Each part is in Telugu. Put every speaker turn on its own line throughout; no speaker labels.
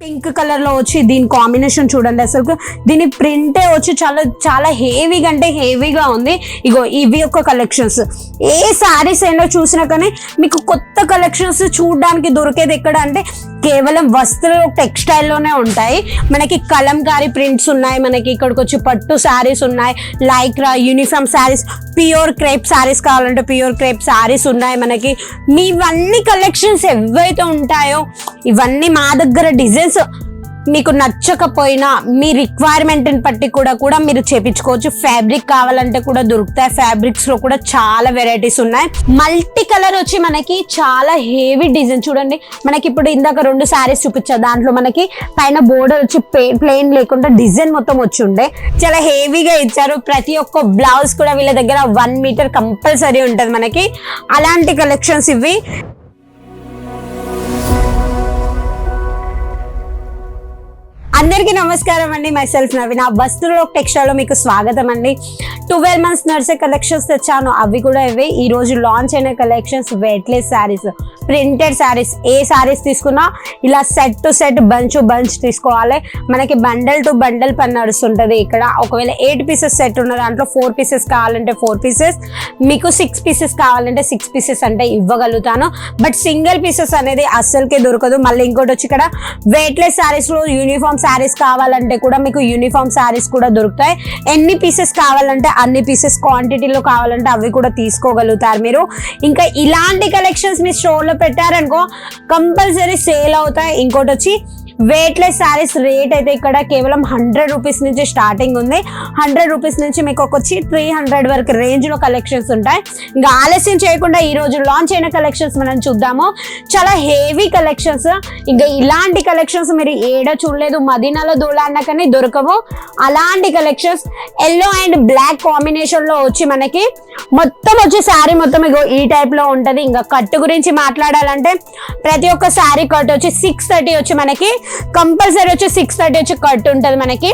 పింక్ కలర్లో వచ్చి దీని కాంబినేషన్ చూడండి అసలు. దీని ప్రింటే వచ్చి చాలా చాలా హెవీగా అంటే హెవీగా ఉంది. ఇగో ఇవి ఒక కలెక్షన్స్ ఏ శారీస్ అయినా చూసినా కానీ మీకు కొత్త కలెక్షన్స్ చూడడానికి దొరికేది ఎక్కడ అంటే కేవలం వస్త్ర టెక్స్టైల్లోనే ఉంటాయి. మనకి కలంకారీ ప్రింట్స్ ఉన్నాయి మనకి ఇక్కడికి వచ్చి పట్టు శారీస్ ఉన్నాయి Lycra uniform sarees pure crepe sarees కావాలంటే ప్యూర్ క్రేప్ శారీస్ ఉన్నాయి మనకి. మీవన్నీ కలెక్షన్స్ ఎవైతే ఉంటాయో ఇవన్నీ మా దగ్గర డిజైన్స్ మీకు నచ్చకపోయినా మీ రిక్వైర్మెంట్ని బట్టి కూడా కూడా మీరు చేపించుకోవచ్చు. ఫ్యాబ్రిక్ కావాలంటే కూడా దొరుకుతాయి. ఫ్యాబ్రిక్స్లో కూడా చాలా వెరైటీస్ ఉన్నాయి. మల్టీ కలర్ వచ్చి మనకి చాలా హెవీ డిజైన్ చూడండి మనకి ఇప్పుడు ఇందాక రెండు శారీస్ చూపించా. దాంట్లో మనకి పైన బోర్డర్ వచ్చి ప్లెయిన్ లేకుండా డిజైన్ మొత్తం వచ్చి ఉండే. చాలా హెవీగా ఇచ్చారు. ప్రతి ఒక్క బ్లౌజ్ కూడా వీళ్ళ దగ్గర వన్ మీటర్ కంపల్సరీ ఉంటుంది మనకి. అలాంటి కలెక్షన్స్ ఇవి. అందరికీ నమస్కారం అండి. మై సెల్ఫ్ నవీన వస్తువులో టెక్స్టైల్లో మీకు స్వాగతం అండి. ట్వెల్వ్ మంత్స్ నడిచే కలెక్షన్స్ తెచ్చాను. అవి కూడా ఇవే. ఈ రోజు లాంచ్ అయిన collections weightless sarees printed sarees ఏ శారీస్ తీసుకున్నా ఇలా set to set bunch bunch తీసుకోవాలి. మనకి బండల్ టు బండల్ పని నడుస్తుంటది ఇక్కడ. ఒకవేళ ఎయిట్ పీసెస్ సెట్ ఉన్న దాంట్లో ఫోర్ పీసెస్ కావాలంటే ఫోర్ పీసెస్ మీకు సిక్స్ పీసెస్ కావాలంటే సిక్స్ పీసెస్ అంటే ఇవ్వగలుగుతాను. బట్ సింగిల్ పీసెస్ అనేది అస్సలకే దొరకదు. మళ్ళీ ఇంకోటి వచ్చి ఇక్కడ వెయిట్లెస్ శారీస్లో యూనిఫామ్ యూనిఫామ్ శారీస్ కావాలంటే కూడా మీకు యూనిఫామ్ శారీస్ కూడా దొరుకుతాయి. ఎన్ని పీసెస్ కావాలంటే అన్ని పీసెస్ క్వాంటిటీలో కావాలంటే అవి కూడా తీసుకోగలుగుతారు మీరు. ఇంకా ఇలాంటి కలెక్షన్స్ మీ స్టోర్లో పెట్టారనుకో కంపల్సరీ సేల్ అవుతాయి. ఇంకోటి వచ్చి వెయిట్లెస్ శారీస్ రేట్ అయితే ఇక్కడ కేవలం హండ్రెడ్ రూపీస్ నుంచి స్టార్టింగ్ ఉంది. హండ్రెడ్ రూపీస్ నుంచి మీకు ఒక వచ్చి త్రీ హండ్రెడ్ వరకు రేంజ్లో కలెక్షన్స్ ఉంటాయి. ఇంకా ఆలస్యం చేయకుండా ఈ రోజు లాంచ్ అయిన కలెక్షన్స్ మనం చూద్దాము. చాలా హెవీ కలెక్షన్స్ ఇంకా ఇలాంటి కలెక్షన్స్ మీరు ఏడ చూడలేదు. మదీనాలో దూలాన్న కానీ దొరకవు. అలాంటి కలెక్షన్స్ ఎల్లో అండ్ బ్లాక్ కాంబినేషన్లో వచ్చి మనకి మొత్తం వచ్చి శారీ మొత్తం ఇగో ఈ టైప్లో ఉంటది. ఇంకా కట్టు గురించి మాట్లాడాలంటే ప్రతి ఒక్క శారీ కట్ వచ్చి సిక్స్ థర్టీ వచ్చి మనకి కంపల్సరీ వచ్చి సిక్స్ థర్టీ వచ్చి కట్ ఉంటుంది మనకి.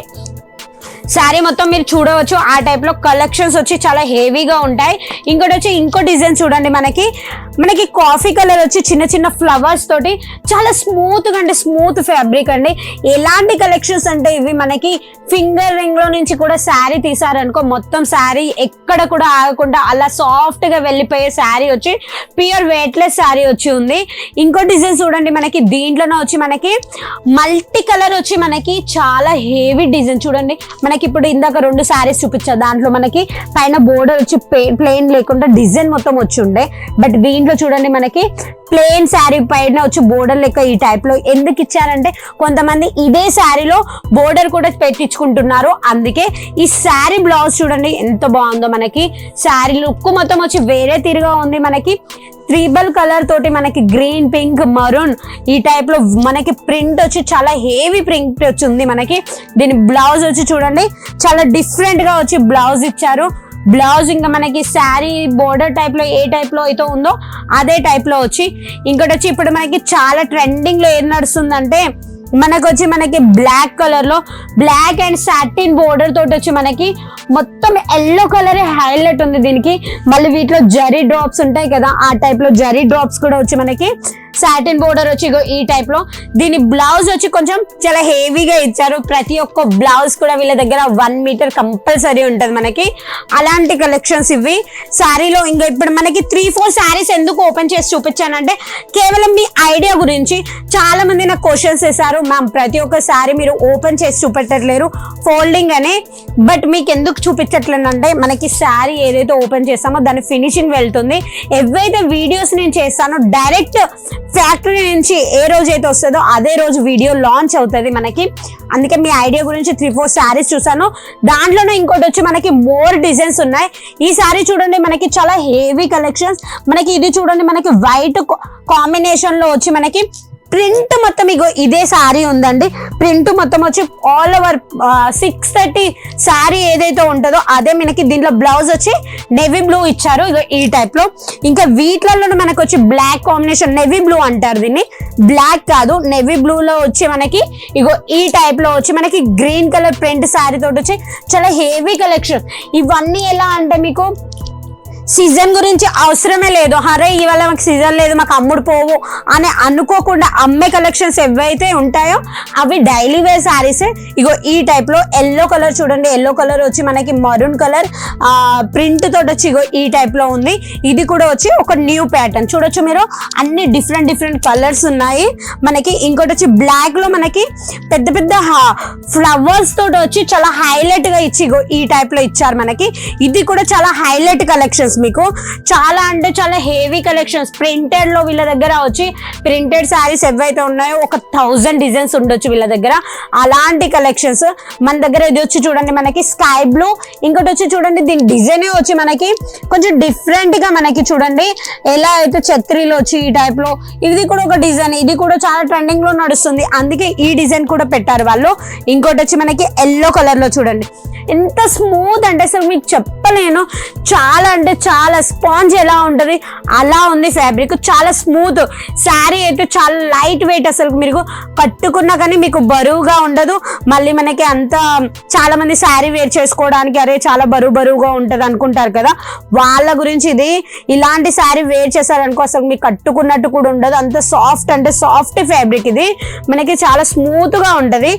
శారీ మొత్తం మీరు చూడవచ్చు. ఆ టైప్లో కలెక్షన్స్ వచ్చి చాలా హెవీగా ఉంటాయి. ఇంకోటి వచ్చి ఇంకో డిజైన్ చూడండి మనకి. మనకి కాఫీ కలర్ వచ్చి చిన్న చిన్న ఫ్లవర్స్ తోటి చాలా స్మూత్ అంటే స్మూత్ ఫ్యాబ్రిక్ అండి. ఎలాంటి కలెక్షన్స్ అంటే ఇవి మనకి ఫింగర్ రింగ్లో నుంచి కూడా శారీ తీసారనుకో మొత్తం శారీ ఎక్కడ కూడా ఆగకుండా అలా సాఫ్ట్గా వెళ్ళిపోయే శారీ వచ్చి ప్యూర్ వెయిట్లెస్ శారీ వచ్చి ఉంది. ఇంకో డిజైన్ చూడండి మనకి. దీంట్లోనే వచ్చి మనకి మల్టీ కలర్ వచ్చి మనకి చాలా హెవీ డిజైన్ చూడండి. మనకి ఇప్పుడు ఇందాక రెండు శారీస్ చూపించా. దాంట్లో మనకి పైన బోర్డర్ వచ్చి ప్లెయిన్ లేకుండా డిజైన్ మొత్తం వచ్చి ఉండే బట్ దీంట్లో చూడండి మనకి ప్లెయిన్ శారీ పైన వచ్చి బోర్డర్ లెక్క ఈ టైప్లో ఎందుకు ఇచ్చారంటే కొంతమంది ఇదే శారీలో బోర్డర్ కూడా పెట్టించుకుంటున్నారు. అందుకే ఈ శారీ బ్లౌజ్ చూడండి ఎంత బాగుందో మనకి. శారీ లుక్ మొత్తం వచ్చి వేరే తీరుగా ఉంది మనకి. ట్రిబల్ కలర్ తోటి మనకి గ్రీన్ పింక్ మరూన్ ఈ టైప్లో మనకి ప్రింట్ వచ్చి చాలా హెవీ ప్రింట్ వచ్చి ఉంది మనకి. దీని బ్లౌజ్ వచ్చి చూడండి చాలా డిఫరెంట్గా వచ్చి బ్లౌజ్ ఇచ్చారు. బ్లౌజ్ ఇంకా మనకి శారీ బోర్డర్ టైప్లో ఏ టైప్లో అయితే ఉందో అదే టైప్లో వచ్చి ఇంకోటి వచ్చి ఇప్పుడు మనకి చాలా ట్రెండింగ్లో ఏం నడుస్తుందంటే మనకు వచ్చి మనకి బ్లాక్ కలర్లో బ్లాక్ అండ్ సాటిన్ బోర్డర్ తోటి వచ్చి మనకి మొత్తం ఎల్లో కలర్ హైలైట్ ఉంది దీనికి. మళ్ళీ వీటిలో జరీ డ్రాప్స్ ఉంటాయి కదా ఆ టైప్లో జరీ డ్రాప్స్ కూడా వచ్చి మనకి సాటిన్ బోర్డర్ వచ్చి ఇగో ఈ టైప్లో. దీని బ్లౌజ్ వచ్చి కొంచెం చాలా హెవీగా ఇచ్చారు. ప్రతి ఒక్క బ్లౌజ్ కూడా వీళ్ళ దగ్గర వన్ మీటర్ కంపల్సరీ ఉంటుంది మనకి. అలాంటి కలెక్షన్స్ ఇవి. శారీలో ఇంకా ఇప్పుడు మనకి త్రీ ఫోర్ శారీస్ ఎందుకు ఓపెన్ చేసి చూపించానంటే కేవలం మీ ఐడియా గురించి చాలా మంది నాకు క్వశ్చన్స్ వేసారు మ్యామ్ ప్రతి ఒక్క శారీ మీరు ఓపెన్ చేసి చూపెట్టట్లేరు. ఫోల్డింగ్ అనే బట్ మీకు ఎందుకు చూపించట్లేనంటే మనకి శారీ ఏదైతే ఓపెన్ చేస్తామో దాని ఫినిషింగ్ వెళ్తుంది. ఎవైతే వీడియోస్ నేను చేస్తానో డైరెక్ట్ ఫ్యాక్టరీ నుంచి ఏ రోజు అయితే వస్తుందో అదే రోజు వీడియో లాంచ్ అవుతుంది మనకి. అందుకే మీ ఐడియా గురించి త్రీ ఫోర్ శారీస్ చూసాను దాంట్లోనే ఇంకోటి వచ్చి మనకి మోర్ డిజైన్స్ ఉన్నాయి. ఈ శారీ చూడండి మనకి చాలా హెవీ కలెక్షన్స్ మనకి ఇది చూడండి మనకి వైట్ కాంబినేషన్లో వచ్చి మనకి ప్రింట్ మొత్తం ఇగో ఇదే శారీ ఉందండి. ప్రింట్ మొత్తం వచ్చి all over six thirty saree ఏదైతే ఉంటుందో అదే మనకి దీంట్లో బ్లౌజ్ వచ్చి నెవీ బ్లూ ఇచ్చారు. ఇగో ఈ టైప్లో. ఇంకా వీటిలలో మనకు వచ్చి బ్లాక్ కాంబినేషన్ నెవీ బ్లూ అంటారు దీన్ని. బ్లాక్ కాదు నెవీ బ్లూ లో వచ్చి మనకి ఇగో ఈ టైప్లో వచ్చి మనకి గ్రీన్ కలర్ ప్రింట్ శారీ తోటి వచ్చి చాలా హెవీ కలెక్షన్ ఇవన్నీ ఎలా అంటే మీకు సీజన్ గురించి అవసరమే లేదు. హరే ఇవాళ మాకు సీజన్ లేదు మాకు అమ్ముడు పోవు అని అనుకోకుండా అమ్మే కలెక్షన్స్ ఏవైతే ఉంటాయో అవి డైలీ వేర్ శారీస్ ఇగో ఈ టైప్లో ఎల్లో కలర్ చూడండి. ఎల్లో కలర్ వచ్చి మనకి మరూన్ కలర్ ప్రింట్ తోటి వచ్చి ఇగో ఈ టైప్లో ఉంది. ఇది కూడా వచ్చి ఒక న్యూ ప్యాటర్న్ చూడొచ్చు మీరు? అన్ని డిఫరెంట్ డిఫరెంట్ కలర్స్ ఉన్నాయి. మనకి ఇంకోటి వచ్చి బ్లాక్లో మనకి పెద్ద పెద్ద ఫ్లవర్స్ తోటి వచ్చి చాలా హైలైట్గా ఇచ్చి ఇగో ఈ టైప్లో ఇచ్చారు మనకి. ఇది కూడా చాలా హైలైట్ కలెక్షన్స్ మీకు. చాలా అంటే చాలా హెవీ కలెక్షన్స్ ప్రింటెడ్లో వీళ్ళ దగ్గర వచ్చి ప్రింటెడ్ శారీస్ ఏవైతే ఉన్నాయో ఒక థౌజండ్ డిజైన్స్ ఉండొచ్చు వీళ్ళ దగ్గర. అలాంటి కలెక్షన్స్ మన దగ్గర ఇది వచ్చి చూడండి మనకి స్కై బ్లూ ఇంకోటి వచ్చి చూడండి దీని డిజైన్ వచ్చి మనకి కొంచెం డిఫరెంట్గా మనకి చూడండి. ఎలా అయితే ఛత్రీలు వచ్చి ఈ టైప్లో ఇది కూడా ఒక డిజైన్ ఇది కూడా చాలా ట్రెండింగ్లో నడుస్తుంది. అందుకే ఈ డిజైన్ కూడా పెట్టారు వాళ్ళు. ఇంకోటి వచ్చి మనకి ఎల్లో కలర్లో చూడండి. ఎంత స్మూత్ అంటే అసలు మీకు చెప్పలేను. చాలా అంటే చాలా స్పాంజ్ ఎలా ఉంటుంది అలా ఉంది ఫ్యాబ్రిక్ చాలా స్మూత్ శారీ అయితే చాలా లైట్ వెయిట్ అసలు మీరు కట్టుకున్నా కానీ మీకు బరువుగా ఉండదు. మళ్ళీ మనకి అంత చాలా మంది శారీ వేర్ చేసుకోవడానికి అరే చాలా బరువు బరువుగా ఉంటుంది అనుకుంటారు కదా. వాళ్ళ గురించి ఇది ఇలాంటి శారీ వేర్ చేశారనుకో అసలు మీకు కట్టుకున్నట్టు కూడా ఉండదు. అంత సాఫ్ట్ అంటే సాఫ్ట్ ఫ్యాబ్రిక్ ఇది. మనకి చాలా స్మూత్గా ఉంటది.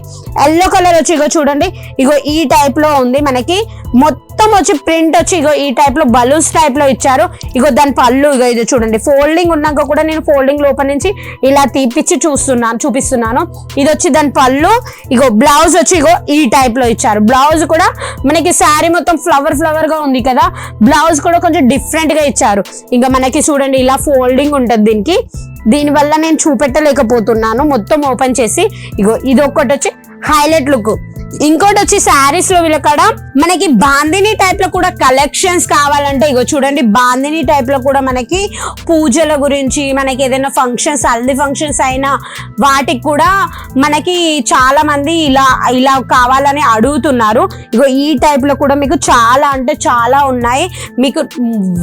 ఎల్లో కలర్ వచ్చి ఇగో చూడండి. ఇగో ఈ టైప్లో ఉంది మనకి. మొత్తం వచ్చి ప్రింట్ వచ్చి ఇగో ఈ టైప్లో బలూన్స్ టైప్లో ఇచ్చారు. ఇగో దాని పళ్ళు ఇగో ఇది చూడండి. ఫోల్డింగ్ ఉన్నాక కూడా నేను ఫోల్డింగ్ లోపల నుంచి ఇలా తీపిచ్చి చూస్తున్నాను చూపిస్తున్నాను. ఇది వచ్చి దాని పళ్ళు. ఇగో బ్లౌజ్ వచ్చి ఇగో ఈ టైప్లో ఇచ్చారు. బ్లౌజ్ కూడా మనకి శారీ మొత్తం ఫ్లవర్ ఫ్లవర్గా ఉంది కదా. బ్లౌజ్ కూడా కొంచెం డిఫరెంట్గా ఇచ్చారు. ఇంకా మనకి చూడండి ఇలా ఫోల్డింగ్ ఉంటుంది దీనికి. దీనివల్ల నేను చూపెట్టలేకపోతున్నాను. మొత్తం ఓపెన్ చేసి ఇగో ఇది ఒక్కటి వచ్చి హైలైట్ లుక్. ఇంకోటి వచ్చి శారీస్లో వీళ్ళ మనకి బాందిని టైప్లో కూడా కలెక్షన్స్ కావాలంటే ఇగో చూడండి బాందిని టైప్లో కూడా మనకి పూజల గురించి మనకి ఏదైనా ఫంక్షన్స్ హల్దీ ఫంక్షన్స్ అయినా వాటికి కూడా మనకి చాలా మంది ఇలా ఇలా కావాలని అడుగుతున్నారు. ఇగో ఈ టైప్లో కూడా మీకు చాలా అంటే చాలా ఉన్నాయి. మీకు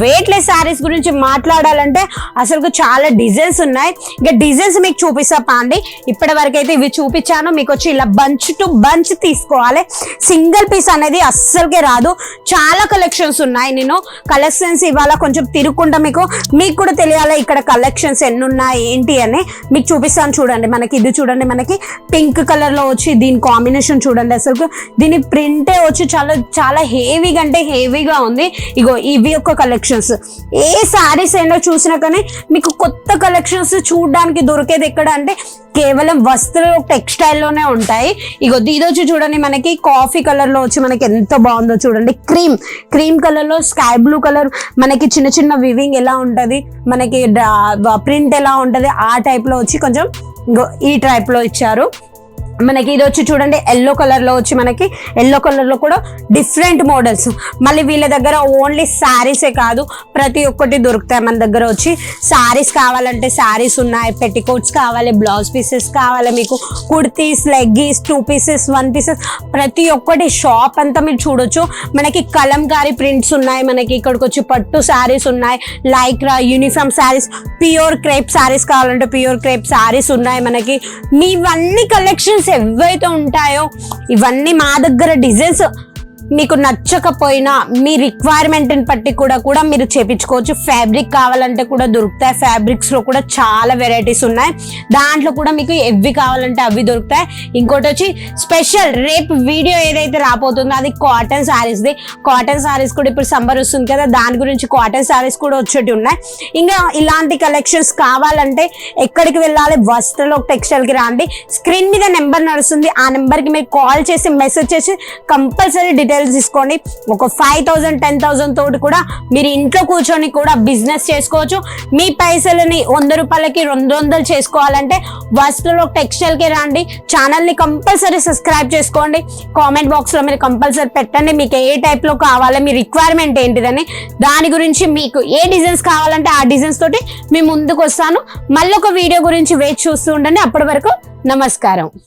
వెయిట్లెస్ శారీస్ గురించి మాట్లాడాలంటే అసలు చాలా డిజైన్స్ ఉన్నాయి. ఇంకా డిజైన్స్ మీకు చూపిస్తా పాండి. ఇప్పటి వరకు అయితే ఇవి చూపించాను. మీకు వచ్చి ఇలా బంచ్ టు బంచ్ తీసుకోవాలి. సింగిల్ పీస్ అనేది అస్సలకే రాదు. చాలా కలెక్షన్స్ ఉన్నాయి. నేను కలెక్షన్స్ ఇవాళ కొంచెం తిరుక్కుంటా మీకు. మీకు కూడా తెలియాలి ఇక్కడ కలెక్షన్స్ ఎన్ని ఉన్నాయి ఏంటి అని? మీకు చూపిస్తాను చూడండి. మనకి ఇది చూడండి. మనకి పింక్ కలర్లో వచ్చి దీని కాంబినేషన్ చూడండి అసలు దీని ప్రింటే వచ్చి చాలా చాలా హెవీగా అంటే హెవీగా ఉంది. ఇగో ఇవి యొక్క కలెక్షన్స్ ఏ శారీస్ అయినా చూసినా కానీ మీకు కొత్త కలెక్షన్స్ చూడడానికి దొరికేది ఎక్కడ అంటే కేవలం వస్త్రాలు టెక్స్టైల్లోనే ఉంటాయి. ఇగొద్ది ఇది వచ్చి చూడండి మనకి కాఫీ కలర్లో వచ్చి మనకి ఎంత బాగుందో చూడండి. క్రీమ్ క్రీమ్ కలర్లో స్కై బ్లూ కలర్ మనకి చిన్న చిన్న వివింగ్ ఎలా ఉంటది మనకి ప్రింట్ ఎలా ఉంటది ఆ టైప్లో వచ్చి కొంచెం ఈ టైప్లో ఇచ్చారు. మనకి ఇది వచ్చి చూడండి ఎల్లో కలర్లో వచ్చి మనకి ఎల్లో కలర్లో కూడా డిఫరెంట్ మోడల్స్ మళ్ళీ వీళ్ళ దగ్గర ఓన్లీ శారీసే కాదు ప్రతి ఒక్కటి దొరుకుతాయి మన దగ్గర వచ్చి. శారీస్ కావాలంటే శారీస్ ఉన్నాయి పెట్టికోట్స్ కావాలి బ్లౌజ్ పీసెస్ కావాలి మీకు kurtis leggings two pieces one pieces ప్రతి ఒక్కటి షాప్ అంతా మీరు చూడొచ్చు. మనకి కలంకారీ ప్రింట్స్ ఉన్నాయి మనకి ఇక్కడికి వచ్చి పట్టు శారీస్ ఉన్నాయి like uniform sarees pure crepe sarees కావాలంటే ప్యూర్ క్రేప్ శారీస్ ఉన్నాయి మనకి. మీవన్నీ కలెక్షన్స్ ఏవైతే ఉంటాయో ఇవన్నీ మా దగ్గర డిజైన్స్ మీకు నచ్చకపోయినా మీ రిక్వైర్మెంట్ని బట్టి కూడా కూడా మీరు చేపించుకోవచ్చు. ఫ్యాబ్రిక్ కావాలంటే కూడా దొరుకుతాయి. ఫ్యాబ్రిక్స్లో కూడా చాలా వెరైటీస్ ఉన్నాయి. దాంట్లో కూడా మీకు ఎవి కావాలంటే అవి దొరుకుతాయి. ఇంకోటి వచ్చి స్పెషల్ రేపు వీడియో ఏదైతే రాబోతుందో అది కాటన్ శారీస్ది కాటన్ శారీస్ కూడా ఇప్పుడు సమ్మర్ వస్తుంది కదా దాని గురించి కాటన్ శారీస్ కూడా వచ్చేటి ఉన్నాయి. ఇంకా ఇలాంటి కలెక్షన్స్ కావాలంటే ఎక్కడికి వెళ్ళాలి? వస్త్రలో టెక్స్టైల్కి రాండి. స్క్రీన్ మీద నెంబర్ నడుస్తుంది. ఆ నెంబర్కి మీరు కాల్ చేసి మెసేజ్ చేసి కంపల్సరీ డీటెయిల్స్ తీసుకోండి. ఒక ఫైవ్ థౌసండ్ టెన్ థౌసండ్ తోటి కూడా మీరు ఇంట్లో కూర్చొని కూడా బిజినెస్ చేసుకోవచ్చు. మీ పైసలని వంద రూపాయలకి రెండు వందలు చేసుకోవాలంటే వస్తువులో టెక్స్టైల్కి రండి. ఛానల్ని కంపల్సరీ సబ్స్క్రైబ్ చేసుకోండి. కామెంట్ బాక్స్లో మీరు కంపల్సరీ పెట్టండి. మీకు ఏ టైప్లో కావాలి మీ రిక్వైర్మెంట్ ఏంటిదని. దాని గురించి మీకు ఏ డిజైన్స్ కావాలంటే ఆ డిజైన్స్ తోటి మీ ముందుకు వస్తాను. మళ్ళీ ఒక వీడియో గురించి వెయిట్ చూస్తూ ఉండండి. అప్పటి వరకు నమస్కారం.